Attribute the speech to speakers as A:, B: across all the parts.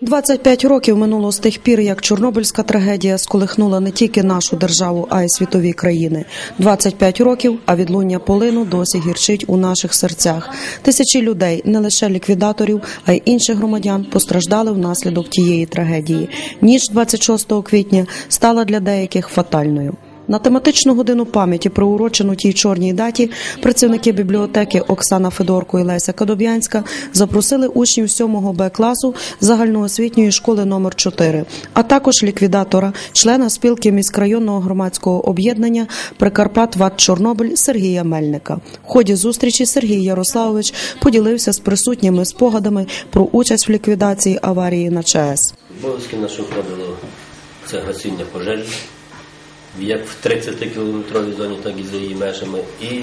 A: 25 років минуло з тих пір, як Чорнобильська трагедія сколихнула не тільки нашу державу, а й світові країни. 25 років, а відлуння полину досі гірчить у наших серцях. Тисячі людей, не лише ліквідаторів, а й інших громадян, постраждали внаслідок тієї трагедії. Ніч 26 квітня стала для деяких фатальною. На тематичну годину пам'яті, приурочену тій чорній даті, працівники бібліотеки Оксана Федорко і Леся Кадоб'янська запросили учнів 7 Б класу загальноосвітньої школи номер 4 а також ліквідатора, члена спілки міськрайонного громадського об'єднання Прикарпат ВАТ Чорнобиль Сергія Мельника. В ході зустрічі Сергій Ярославович поділився з присутніми спогадами про участь в ліквідації аварії на ЧАЕС.
B: Обов'язки наші входило це гасіння пожежі, як в 30-кілометровій зоні, так і за її межами. І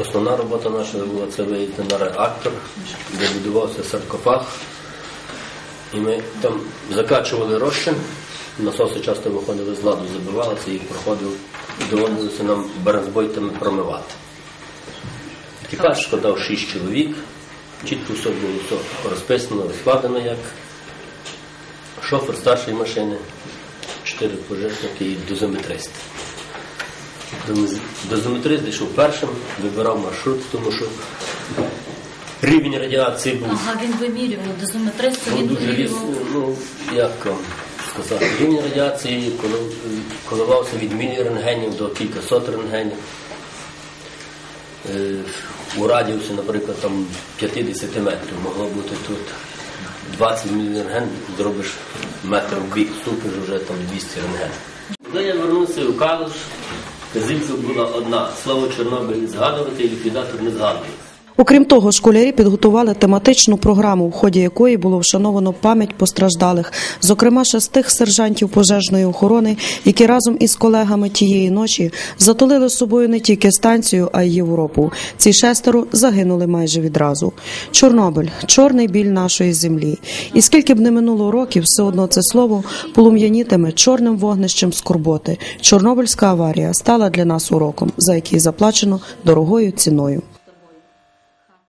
B: основна робота наша була це виїзд на реактор, де будувався саркофаг. І ми там закачували розчин, насоси часто виходили з ладу, забивалися, їх проходив, доводилося нам бронзбойтами промивати. Екіпаж складав 6 чоловік, чітко все було все розписано, розкладено як шофер старшої машини, чотири пожежники і дозиметрист. Доз- Дозиметрист йшов першим, вибирав маршрут, тому що рівень радіації був
C: Ага, він вимірював дозиметрист,
B: Ну,
C: він
B: дуже різ,
C: вимірював.
B: ну, як вам сказати, рівень радіації коливався від мілірентгенів до кількасот рентгенів. Е, У радіусі, наприклад, там 50 метрів могло бути тут 20 мілірентген, зробиш метр в бік, ступиш вже там 200 рентген. Коли я вернувся у Калуш, вказівка була одна слово Чорнобиль згадувати і ліквідатор не згадує.
A: Окрім того, школярі підготували тематичну програму, в ході якої було вшановано пам'ять постраждалих, зокрема шестих сержантів пожежної охорони, які разом із колегами тієї ночі затулили з собою не тільки станцію, а й Європу. Ці шестеро загинули майже відразу. Чорнобиль чорний біль нашої землі. І скільки б не минуло років, все одно це слово полум'янітиме чорним вогнищем скорботи. Чорнобильська аварія стала для нас уроком, за який заплачено дорогою ціною.